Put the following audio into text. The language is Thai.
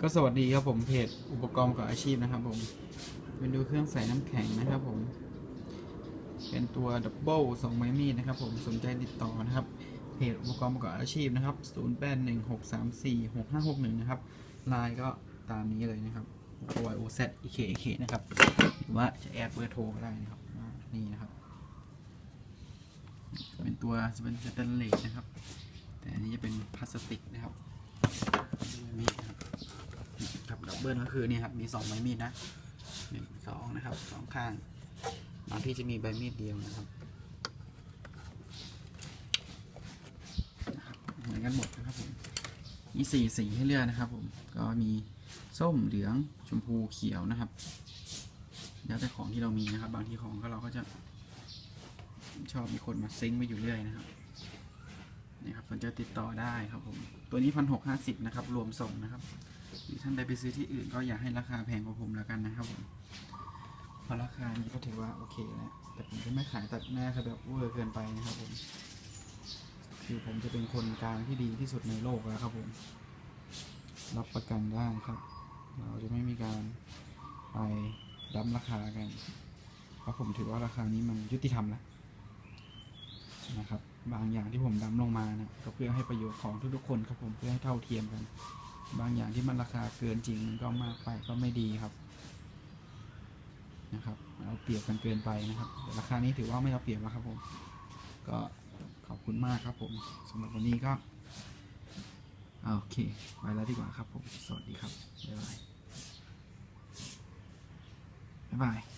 ก็สวัสดีครับผมเพจอุปกรณ์กับอาชีพนะครับผมเป็นดูเครื่องใส่น้ำแข็งนะครับผม เป็นตัวดับเบิลสองไม้มีดนะครับผมสนใจติดต่อนะครับ เพจอุปกรณ์ประกอบอาชีพนะครับ 0 8 1 6 3 4 6 5 6 1 นะครับไลน์ก็ตามนี้เลยนะครับ y o z e k k นะครับ หรือว่าจะแอดเบอร์โทรก็ได้นะครับ นี่นะครับ เป็นตัวจะเป็นสแตนเลสนะครับ แต่อันนี้จะเป็นพลาสติกนะครับมีครับ เบิลก็คือนี่ครับ มีสองใบมีดนะหนึ่งสองนะครับสองข้างบางที่จะมีใบมีดเดียวนะครับเหมือนกันหมดนะครับผมมีสี่สีให้เลือกนะครับผมก็มีส้มเหลืองชมพูเขียวนะครับแล้วแต่ของที่เรามีนะครับ บางทีของก็เราก็จะชอบมีคนมาซิงค์ไว้อยู่เรื่อยนะครับนี่ครับสนใจติดต่อได้ครับผม ตัวนี้พันหกห้าสิบนะครับ รวมส่งนะครับ ท่านใดไปซื้อที่อื่นก็อย่าให้ราคาแพงกว่าผมแล้วกันนะครับผมเพราะราคานี้ก็ถือว่าโอเคแล้วแต่ผมจะไม่ขายตัดหน้าคือแบบเวอร์เกินไปนะครับผมคือผมจะเป็นคนกลางที่ดีที่สุดในโลกแล้วครับผม รับประกันได้ครับ เราจะไม่มีการไปดั้มราคากัน เพราะผมถือว่าราคานี้มันยุติธรรมแล้วนะครับ บางอย่างที่ผมดำลงมานะก็เพื่อให้ประโยชน์ของทุกๆคนครับผมเพื่อให้เท่าเทียมกัน บางอย่างที่มันราคาเกินจริงก็มากไปก็ไม่ดีครับนะครับเอาเปรียบกันเกินไปนะครับ ราคานี้ถือว่าไม่เอาเปรียบแล้วครับผม ก็ขอบคุณมากครับผมสำหรับวันนี้ก็เอาโอเคไปแล้วดีกว่าครับผม สวัสดีครับ บ๊ายบาย บ๊ายบาย